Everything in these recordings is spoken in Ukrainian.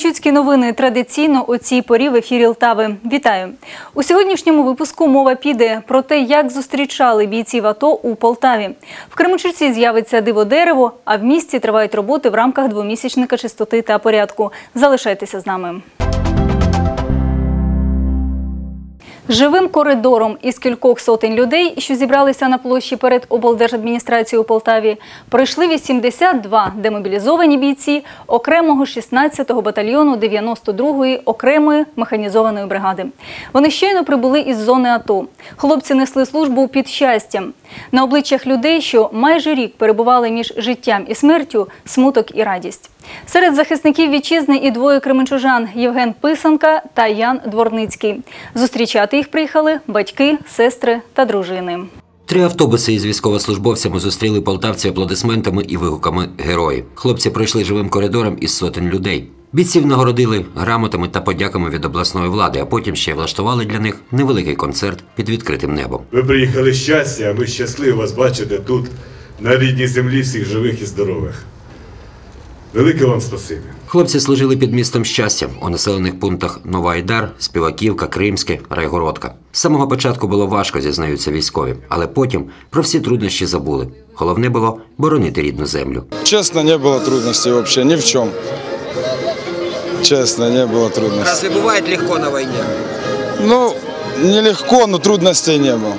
Кременчуцькі новини традиційно о цій порі в ефірі Лтави. Вітаю! У сьогоднішньому випуску мова піде про те, як зустрічали бійців АТО у Полтаві. В Кременчуці з'явиться диво дерево, а в місті тривають роботи в рамках двомісячника чистоти та порядку. Залишайтеся з нами. Живим коридором із кількох сотень людей, що зібралися на площі перед облдержадміністрацією у Полтаві, пройшли 82 демобілізовані бійці окремого 16-го батальйону 92-ї окремої механізованої бригади. Вони щойно прибули із зони АТО. Хлопці несли службу під щастям. На обличчях людей, що майже рік перебували між життям і смертю, смуток і радість. Серед захисників вітчизни і двоє кременчужан Євген Писанка та Ян Дворницький. Зустрічати їх приїхали батьки, сестри та дружини. Три автобуси із військовослужбовцями зустріли полтавці аплодисментами і вигуками герої. Хлопці пройшли живим коридором із сотень людей. Бійців нагородили грамотами та подяками від обласної влади, а потім ще влаштували для них невеликий концерт під відкритим небом. Ви приїхали щастя, а ми щасливі вас бачити тут, на рідній землі, всіх живих і здорових. Велике вам спасибі. Хлопці служили під містом щастя у населених пунктах Нова Айдар, Співаківка, Кримське, Райгородка. З самого початку було важко, зізнаються військові, але потім про всі труднощі забули. Головне було боронити рідну землю. Честно, не было трудностей вообще, ни в чем. Честно, не было трудностей. Разве бывает легко на войне? Ну, нелегко, но трудностей не было.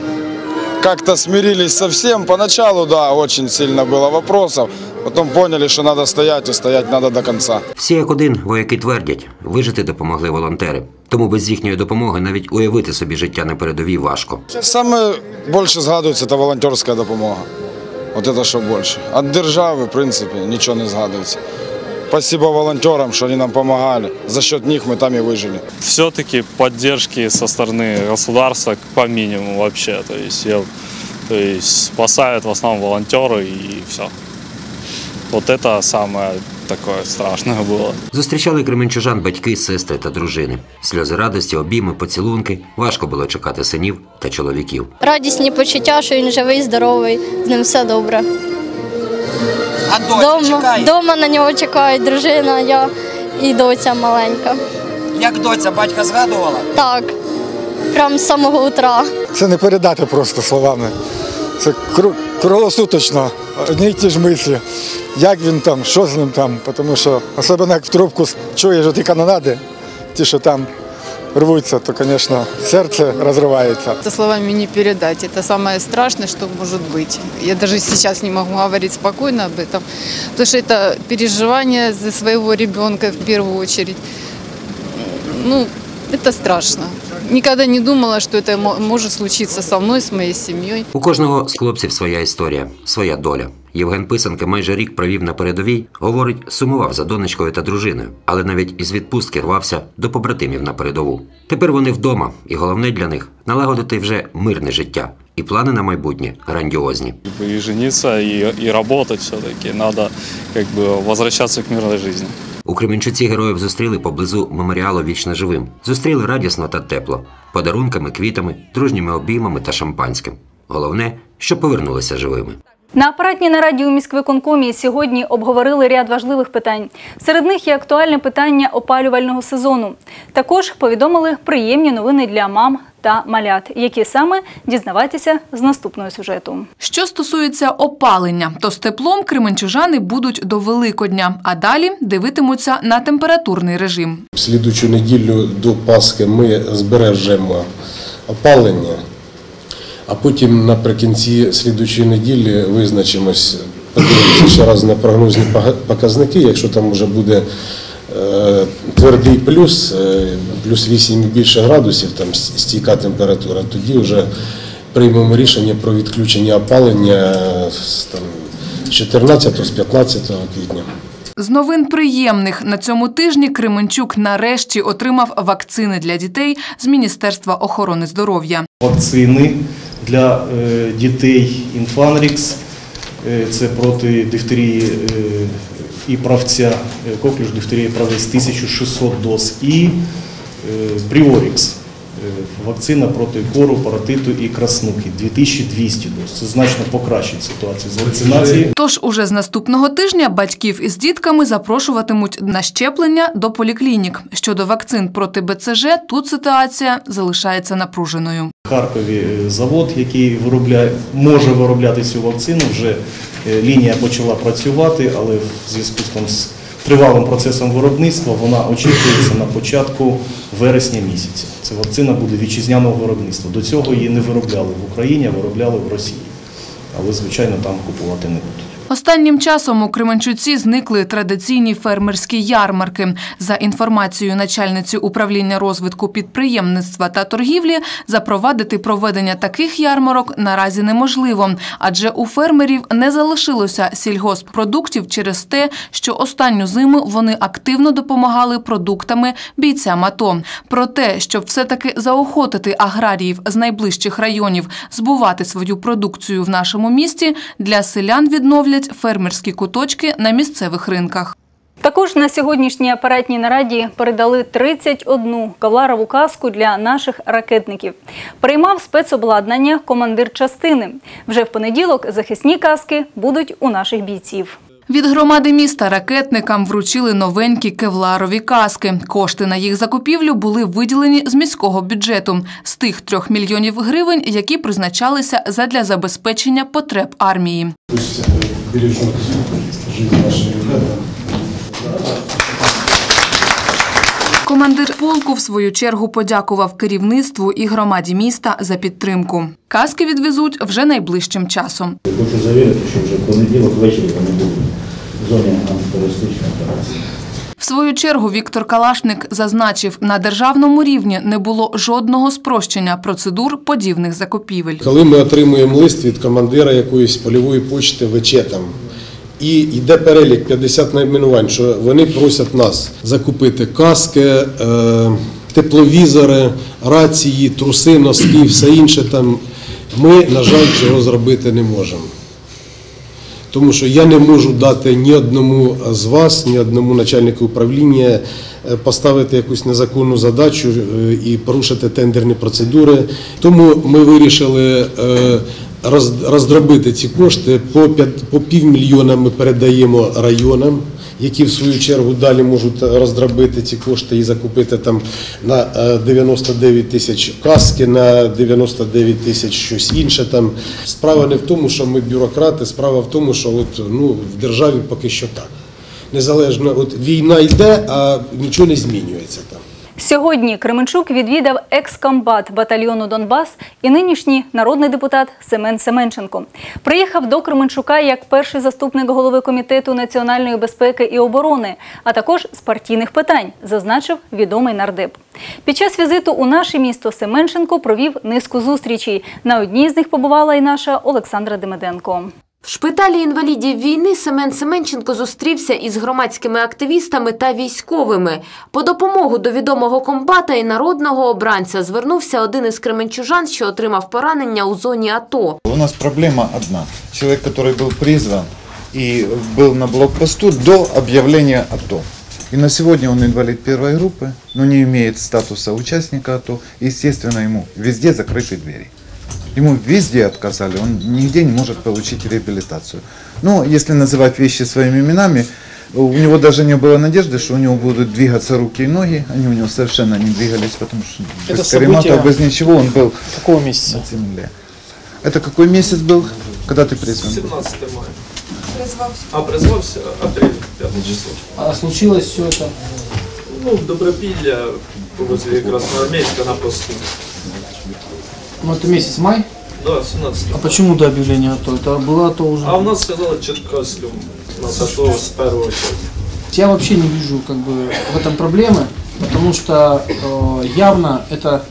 Как-то смирились со всем. Поначалу, да, очень сильно было вопросов. Потом поняли, что надо стоять, и стоять надо до конца. Всі як один вояки твердять, вижити допомогли волонтери. Тому без їхньої допомоги навіть уявити собі життя на передовій важко. Саме більше згадується це волонтерська допомога. От це що більше. Від держави, в принципі, нічого не згадується. Спасибо волонтерам, что они нам помогали. За счет них мы там и выжили. все-таки поддержки со стороны государства по минимуму вообще. То есть, я, то есть спасают в основном волонтеры и все. Вот это самое такое страшное было. Зустрічали кременчужан батьки, сестри та дружини. Сльози радості, обійми, поцілунки. Важко було чекати синів та чоловіків. радісні почуття, що він живий, здоровий, з ним все добре. А Дома, чекає. дома на нього чекають дружина, я і доця маленька. Як доця батька згадувала? Так, прям з самого утра. Це не передати просто словами. Це кру- круглосуточно, одні й ті ж мислі. Як він там, що з ним там, тому що особливо як в трубку чуєш ті канонади, ті, що там рвуться, то, звісно, серце розривається. Это словами не передать. Это самое страшное, что может быть. Я даже сейчас не могу говорить спокойно об этом, потому что это переживание за своего ребенка в первую очередь. Ну, это страшно. Никогда не думала, что это мо- может случиться со мной, с моей семьей. У кожного з хлопців своя історія, своя доля. Євген Писанка майже рік провів на передовій, говорить, сумував за донечкою та дружиною, але навіть із відпустки рвався до побратимів на передову. Тепер вони вдома, і головне для них налагодити вже мирне життя. І плани на майбутнє грандіозні. И жениться, и, и работать все-таки. Надо как бы возвращаться к мирной жизни. У Кременчуці героїв зустріли поблизу меморіалу Вічно живим. Зустріли радісно та тепло, подарунками, квітами, дружніми обіймами та шампанським. Головне, що повернулися живими. На апаратній нараді у міськвиконкомі сьогодні обговорили ряд важливих питань. Серед них є актуальне питання опалювального сезону. Також повідомили приємні новини для мам та малят, які саме дізнавайтеся з наступного сюжету. Що стосується опалення, то з теплом кременчужани будуть до Великодня, а далі дивитимуться на температурний режим. В слідучу неділю до Пасхи ми збережемо опалення, а потім наприкінці слідучої неділі визначимось, подивимося ще раз на прогнозні показники. Якщо там вже буде твердий плюс, е, плюс 8 і більше градусів, там стійка температура, тоді вже приймемо рішення про відключення опалення з там, з 14 з 15 квітня. З новин приємних на цьому тижні Кременчук нарешті отримав вакцини для дітей з Міністерства охорони здоров'я. вакцини для е, дітей Інфанрікс. Е, Це проти дифтерії е, і правця, е, коклюш, дифтерія правець 1600 доз. І е, Приворікс вакцина проти кору, паратиту і краснухи 2200 доз. Це значно покращить ситуацію з вакцинацією. Тож уже з наступного тижня батьків із дітками запрошуватимуть на щеплення до поліклінік. Щодо вакцин проти БЦЖ, тут ситуація залишається напруженою. Харкові е, завод, який виробляє, може виробляти цю вакцину, вже е, лінія почала працювати, але в зв'язку з там з тривалим процесом виробництва вона очікується на початку вересня місяця. Це вакцина буде вітчизняного виробництва. До цього її не виробляли в Україні, а виробляли в Росії. Але, звичайно, там купувати не будуть. Останнім часом у Кременчуці зникли традиційні фермерські ярмарки. За інформацією начальниці управління розвитку підприємництва та торгівлі, запровадити проведення таких ярмарок наразі неможливо, адже у фермерів не залишилося сільгосппродуктів через те, що останню зиму вони активно допомагали продуктами бійцям АТО. Про те, щоб все-таки заохотити аграріїв з найближчих районів збувати свою продукцію в нашому місті, для селян відновлять фермерські куточки на місцевих ринках. Також на сьогоднішній апаратній нараді передали 31 кавларову каску для наших ракетників. Приймав спецобладнання командир частини. Вже в понеділок захисні каски будуть у наших бійців. Від громади міста ракетникам вручили новенькі кевларові каски. Кошти на їх закупівлю були виділені з міського бюджету з тих трьох мільйонів гривень, які призначалися задля забезпечення потреб армії. Бережет жизнь наших ребят. Командир полку в свою чергу подякував керівництву і громаді міста за підтримку. Каски відвезуть вже найближчим часом. Хочу завірити, що вже в понеділок ввечері вони будуть в зоні антитерористичної операції. В свою чергу Віктор Калашник зазначив, на державному рівні не було жодного спрощення процедур подібних закупівель. Коли ми отримуємо лист від командира якоїсь польової почти ВЧ там, і йде перелік 50 найменувань, що вони просять нас закупити каски, е, тепловізори, рації, труси, носки, все інше там. Ми, на жаль, цього зробити не можемо. Тому що я не можу дати ні одному з вас, ні одному начальнику управління е, поставити якусь незаконну задачу е, і порушити тендерні процедури. Тому ми вирішили е, роздробити ці кошти по півмільйона ми передаємо районам. Які в свою чергу далі можуть роздробити ці кошти і закупити там на е, 99 тисяч каски, на 99 тисяч щось інше. Там справа не в тому, що ми бюрократи, справа в тому, що от ну в державі поки що так. Незалежно, от війна йде, а нічого не змінюється там. Сьогодні Кременчук відвідав екскомбат батальйону Донбас і нинішній народний депутат Семен Семенченко. Приїхав до Кременчука як перший заступник голови комітету національної безпеки і оборони, а також з партійних питань, зазначив відомий нардеп. Під час візиту у наше місто Семенченко провів низку зустрічей. На одній з них побувала і наша Олександра Демиденко. В шпиталі інвалідів війни Семен Семенченко зустрівся із громадськими активістами та військовими. По допомогу до відомого комбата і народного обранця звернувся один із кременчужан, що отримав поранення у зоні АТО. У нас проблема одна. Человек, который был призван и был на блокпосту до объявления АТО. И на сегодня он инвалид первой группы, но не имеет статуса участника АТО. Естественно, ему везде закрыты двери. Ему везде отказали, он нигде не может получить реабилитацию. Но если называть вещи своими именами, у него даже не было надежды, что у него будут двигаться руки и ноги. Они у него совершенно не двигались, потому что Это без каремата, без ничего он был Какого месяца? на земле. Это какой месяц был, когда ты призван? 17 мая. А призвався апрель, 5 число. А случилось все это? Ну, в Добропілля возле Красноармейска на посту. Ну, это месяц май? Да, 17 А почему до объявления АТО? Это было АТО уже? А у нас сказали Черкаськом. У нас АТО с первого числа. Я вообще не вижу как бы в этом проблемы, потому что э, явно это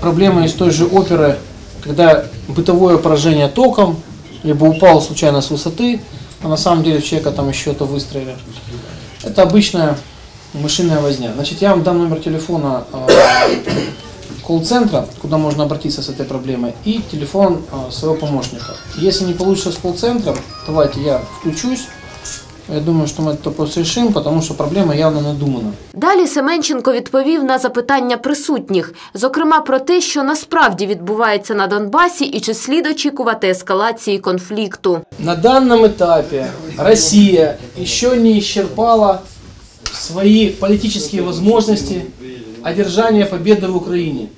проблема из той же оперы, когда бытовое поражение током, либо упал случайно с высоты, а на самом деле человека там еще это выстрелили. Это обычная мышиная возня. Значит, я вам дам номер телефона э, колл-центра, куда можно обратиться с этой проблемой, и телефон э, своего помощника. Если не получится с колл-центром, давайте я включусь Я думаю, что мы этот вопрос решим, потому что проблема явно надумана. Далі Семенченко відповів на запитання присутніх, зокрема про те, що насправді відбувається на Донбасі і чи слід очікувати ескалації конфлікту. На данном этапе Россия еще не исчерпала свои политические возможности одержания победы в Украине.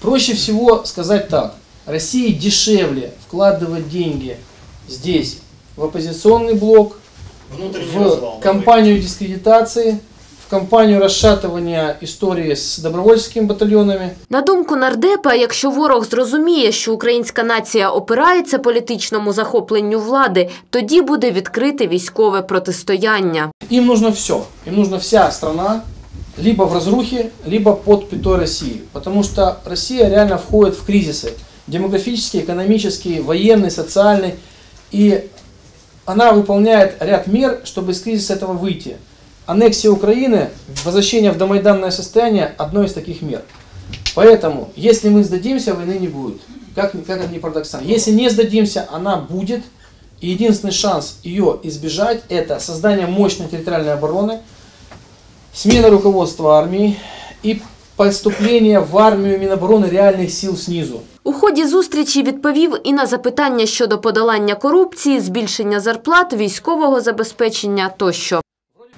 Проще всего сказать так. России дешевле вкладывать деньги здесь в оппозиционный блок, в кампанию дискредитации, в кампанию расшатывания истории с добровольческими батальонами. На думку нардепа, якщо ворог зрозуміє, що українська нація опирається політичному захопленню влади, тоді буде відкрите військове протистояння. Им нужно все. Им нужна вся страна, Либо в разрухе, либо под пятой России. Потому что Россия реально входит в кризисы. Демографические, экономические, военный, социальный. И она выполняет ряд мер, чтобы из кризиса этого выйти. Аннексия Украины, возвращение в домайданное состояние – одно из таких мер. Поэтому, если мы сдадимся, войны не будет. Как, как это ни парадоксально. Если не сдадимся, она будет. И единственный шанс ее избежать – это создание мощной территориальной обороны, смена руководства армии и поступление в армию Минобороны реальных сил снизу. У ході зустрічі відповів і на запитання щодо подолання корупції, збільшення зарплат, військового забезпечення тощо.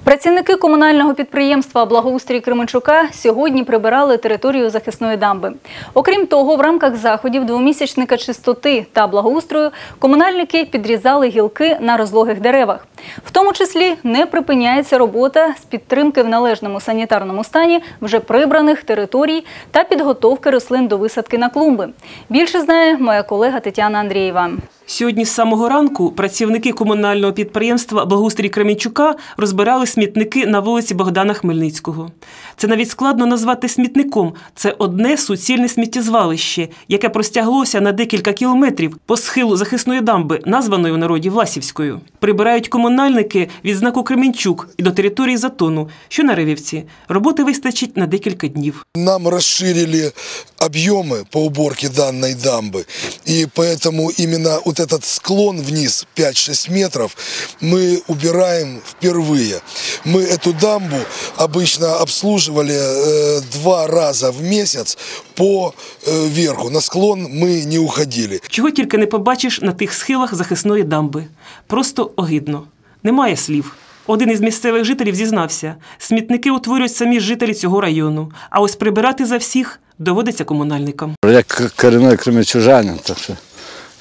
Працівники комунального підприємства Благоустрій Кременчука сьогодні прибирали територію захисної дамби. Окрім того, в рамках заходів двомісячника чистоти та благоустрою комунальники підрізали гілки на розлогих деревах. В тому числі не припиняється робота з підтримки в належному санітарному стані вже прибраних територій та підготовки рослин до висадки на клумби. Більше знає моя колега Тетяна Андрієва. Сьогодні з самого ранку працівники комунального підприємства Благоустрій Кремінчука розбирали смітники на вулиці Богдана Хмельницького. Це навіть складно назвати смітником. Це одне суцільне сміттєзвалище, яке простяглося на декілька кілометрів по схилу захисної дамби, названої в народі Власівською. Прибирають комунальники від знаку Кременчук і до території затону, що на Ревівці. Роботи вистачить на декілька днів. Нам расширили объемы по уборке данной дамбы, и поэтому именно вот этот склон вниз 5-6 метров мы убираем впервые. Мы эту дамбу обычно обслуживали э, два раза в месяц по э, верху. На склон мы не уходили. Чого тільки не побачиш на тих схилах захисної дамби. Просто огидно. Немає слів. Один із місцевих жителів зізнався, смітники утворюють самі жителі цього району, а ось прибирати за всіх доводиться комунальникам. Я к- коренной кременчужанин, так что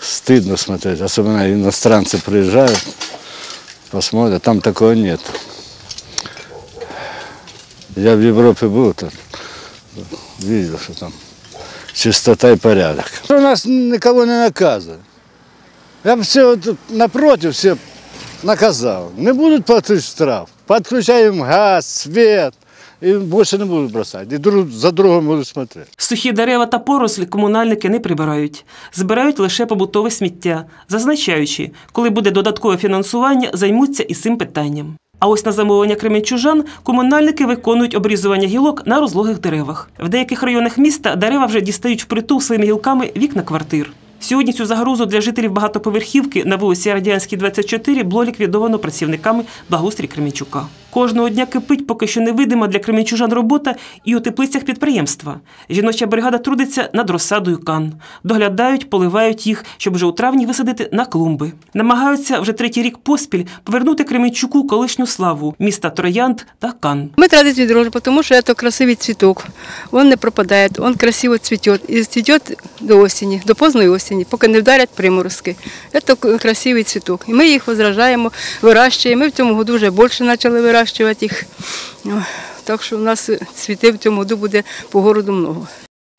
стыдно смотреть. Особенно иностранцы приезжают, посмотрят, там такого нет. Я в Европе был, там, видел, что там чистота и порядок. У нас никого не наказывают. Я бы все вот напротив все наказал. Не будут платить штраф. Подключаем газ, свет. И больше не будут бросать. И друг за другом будут смотреть. Сухі дерева та порослі комунальники не прибирають. Збирають лише побутове сміття, зазначаючи, коли буде додаткове фінансування, займуться і цим питанням. А ось на замовлення кременчужан комунальники виконують обрізування гілок на розлогих деревах. В деяких районах міста дерева вже дістають впритул своїми гілками вікна квартир. Сьогодні цю загрозу для жителів багатоповерхівки на вулиці Радянській, 24 було ліквідовано працівниками благоустрій Кременчука. Кожного дня кипить поки що невидима для кременчужан робота і у теплицях підприємства. Жіноча бригада трудиться над розсадою кан. Доглядають, поливають їх, щоб вже у травні висадити на клумби. Намагаються вже третій рік поспіль повернути Кременчуку колишню славу міста Троянд та Кан. Мы традиции дружим, потому что это красивый цветок. Он не пропадает, он красиво цветет. И цветет до осени, до поздної осені, поки не вдарять приморозки. Це красивий цветок. І ми їх возражаємо, вирощуємо. Ми в цьому году вже більше почали вирощувати їх. О, Так що у нас цвіти в цьому году буде по городу много.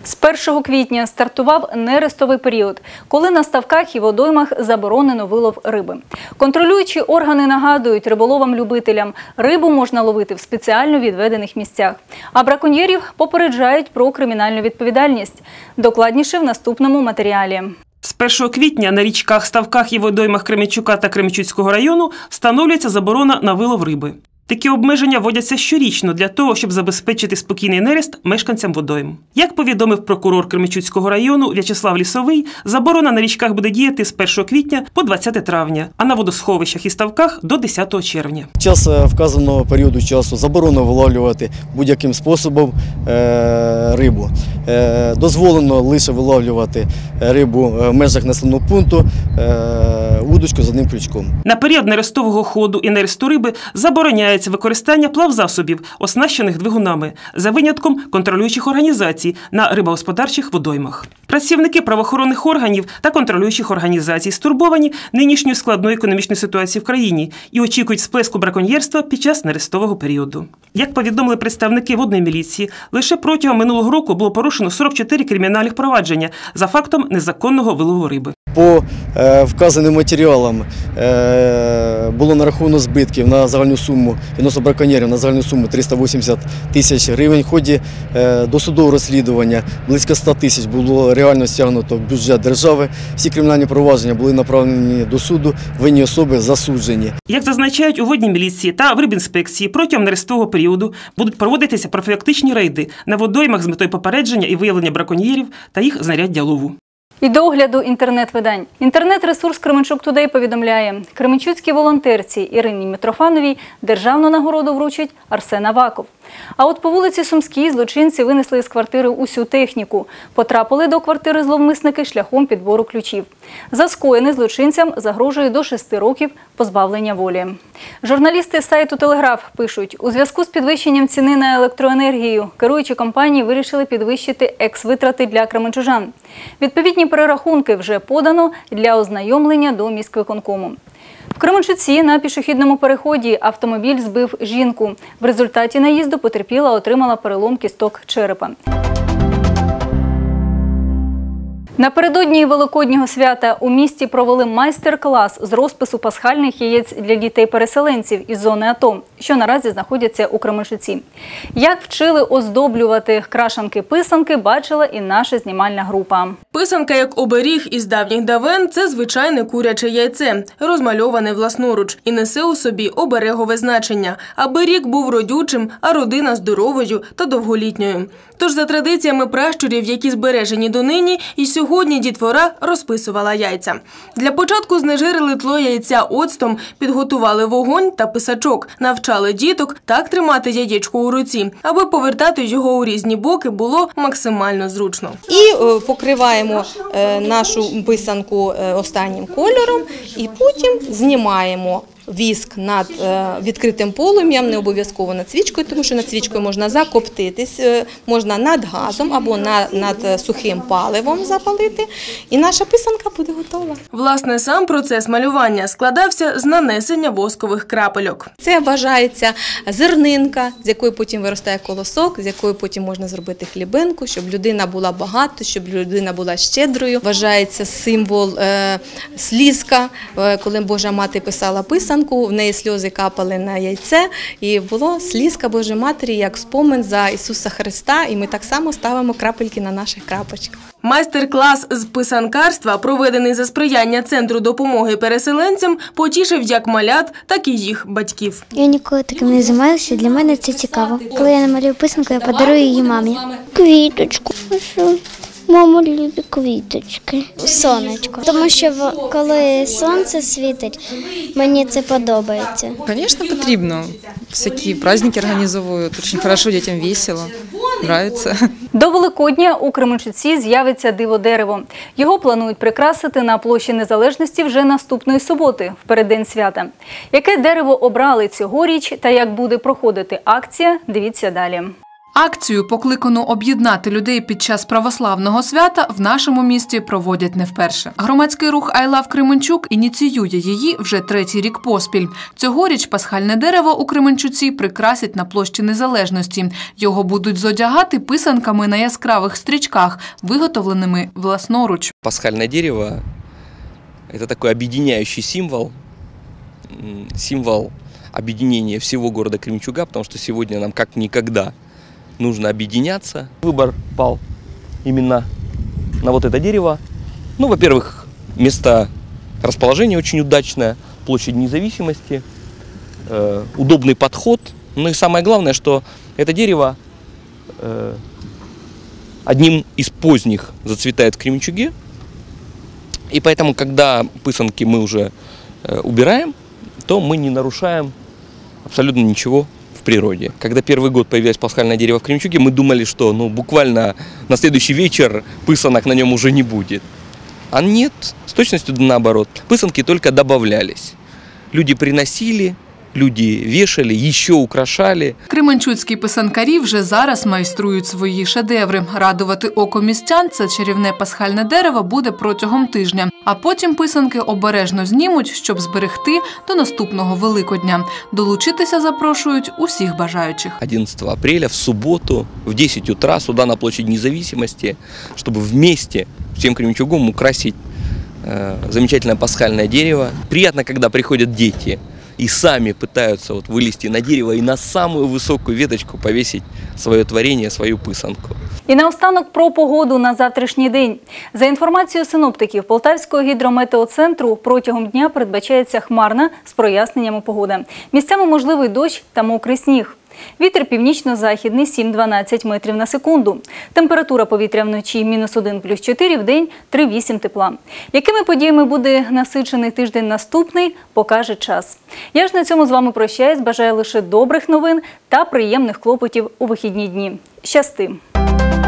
З 1 квітня стартував нерестовий період, коли на ставках і водоймах заборонено вилов риби. Контролюючі органи нагадують риболовам-любителям, рибу можна ловити в спеціально відведених місцях. А браконьєрів попереджають про кримінальну відповідальність. Докладніше в наступному матеріалі. З 1 квітня на річках, ставках і водоймах Кременчука та Кременчуцького району встановлюється заборона на вилов риби. Такі обмеження вводяться щорічно для того, щоб забезпечити спокійний нерест мешканцям водойм. Як повідомив прокурор Кременчуцького району В'ячеслав Лісовий, заборона на річках буде діяти з 1 квітня по 20 травня, а на водосховищах і ставках до 10 червня. Час е, вказаного періоду часу заборонено виловлювати будь-яким способом е, рибу. Е, дозволено лише виловлювати рибу в межах населеного пункту е, вудочку з одним крючком. На період нерестового ходу і нересту риби забороняється використання плавзасобів, оснащених двигунами, за винятком контролюючих організацій на рибогосподарчих водоймах. Працівники правоохоронних органів та контролюючих організацій стурбовані нинішньою складною економічною ситуацією в країні і очікують сплеску браконьєрства під час нерестового періоду. Як повідомили представники водної міліції, лише протягом минулого року було порушено 44 кримінальних провадження за фактом незаконного вилову риби. По е, вказаним матеріалам е, було нараховано збитків на загальну суму відносно браконьєрів на загальну суму 380 тисяч гривень. В ході е, досудового розслідування близько 100 тисяч було реально стягнуто в бюджет держави. Всі кримінальні провадження були направлені до суду, винні особи засуджені. Як зазначають у водній міліції та в рибінспекції, протягом нерестового періоду будуть проводитися профілактичні рейди на водоймах з метою попередження і виявлення браконьєрів та їх знаряддя лову. І до огляду інтернет-видань. Інтернет-ресурс Кременчук Тудей повідомляє, кременчуцькій волонтерці Ірині Митрофановій державну нагороду вручить Арсен Аваков. А от по вулиці Сумській злочинці винесли з квартири усю техніку. Потрапили до квартири зловмисники шляхом підбору ключів. За скоєне злочинцям загрожує до 6 років позбавлення волі. Журналісти сайту Телеграф пишуть, у зв'язку з підвищенням ціни на електроенергію керуючі компанії вирішили підвищити екс-витрати для кременчужан. Відповідні перерахунки вже подано для ознайомлення до міськвиконкому. В Кременчуці на пішохідному переході автомобіль збив жінку. В результаті наїзду потерпіла отримала перелом кісток черепа. Напередодні Великоднього свята у місті провели майстер-клас з розпису пасхальних яєць для дітей-переселенців із зони АТО, що наразі знаходяться у Кременчуці. Як вчили оздоблювати крашанки-писанки, бачила і наша знімальна група. Писанка як оберіг із давніх давен це звичайне куряче яйце, розмальоване власноруч і несе у собі оберегове значення, аби рік був родючим, а родина здоровою та довголітньою. Тож за традиціями пращурів, які збережені донині, і сьогодні дітвора розписувала яйця. Для початку знежирили тло яйця оцтом, підготували вогонь та писачок, навчали діток так тримати яєчко у руці, аби повертати його у різні боки було максимально зручно. І е, покриваємо е, нашу писанку е, останнім кольором, і потім знімаємо. Віск над е, відкритим полум'ям, не обов'язково над свічкою, тому що над свічкою можна закоптитись, е, можна над газом або на- над е, сухим паливом запалити, і наша писанка буде готова. Власне, сам процес малювання складався з нанесення воскових крапельок. Це вважається зернинка, з якої потім виростає колосок, з якої потім можна зробити хлібинку, щоб людина була багата, щоб людина була щедрою. Вважається символ слізка, коли Божа мати писала писанку, в неї сльози капали на яйце, і було слізка Божої Матері як спомин за Ісуса Христа. І ми так само ставимо крапельки на наших крапочках. Майстер-клас з писанкарства, проведений за сприяння центру допомоги переселенцям, потішив як малят, так і їх батьків. Я ніколи таким не займалася, для мене це цікаво. Коли я намалюю писанку, я подарую її мамі. Квіточку. Мама любить квіточки. Сонечко. Тому що в- коли сонце світить, мені це подобається. Конечно, потрібно. Всякі праздники організовують. Очень хорошо, дітям весело. Нравится. До Великодня у Кременчуці з'явиться диво дерево. Його планують прикрасити на площі Незалежності вже наступної суботи, в переддень свята. Яке дерево обрали цьогоріч та як буде проходити акція, дивіться далі. Акцію, покликану об'єднати людей під час православного свята, в нашому місті проводять не вперше. Громадський рух «I love Кременчук ініціює її вже третій рік поспіль. Цьогоріч пасхальне дерево у Кременчуці прикрасять на площі Незалежності. Його будуть зодягати писанками на яскравих стрічках, виготовленими власноруч. Пасхальное дерево – это такой объединяющий символ, м, символ объединения всего города Кременчуга, потому что сегодня нам как никогда нужно объединяться. Выбор пал именно на вот это дерево. Ну, во-первых, место расположения очень удачное, площадь независимости. э, удобный подход. Ну и самое главное, что это дерево э, одним из поздних зацветает в Кременчуге. И поэтому, когда пысанки мы уже э, убираем, то мы не нарушаем абсолютно ничего природе. Когда первый год появилось пасхальное дерево в Кремчуге, мы думали, что ну, буквально на следующий вечер пысанок на нем уже не будет. А нет, с точностью наоборот. Пысанки только добавлялись. Люди приносили, люди вешали, еще украшали. Кременчуцькі писанкарі вже зараз майструють свої шедеври. Радувати око містян це чарівне пасхальне дерево буде протягом тижня. А потім писанки обережно знімуть, щоб зберегти до наступного Великодня. Долучитися запрошують усіх бажаючих. 11 апреля в субботу в 10 утра сюда на площадь независимости, чтобы вместе всем Кременчугом украсить э, замечательное пасхальное дерево. Приятно, когда приходят дети и сами пытаются вот вылезти на дерево и на самую высокую веточку повесить свое творение, свою пысанку. І наостанок про погоду на завтрашній день. За інформацією синоптиків Полтавського гідрометеоцентру, протягом дня передбачається хмарна з проясненнями погоди. Місцями можливий дощ та мокрий сніг. Вітер північно-західний 7-12 метрів на секунду. Температура повітря вночі мінус 1 плюс 4, в день 3-8 тепла. Якими подіями буде насичений тиждень наступний, покаже час. Я ж на цьому з вами прощаюсь, бажаю лише добрих новин та приємних клопотів у вихідні дні. Щасти! thank you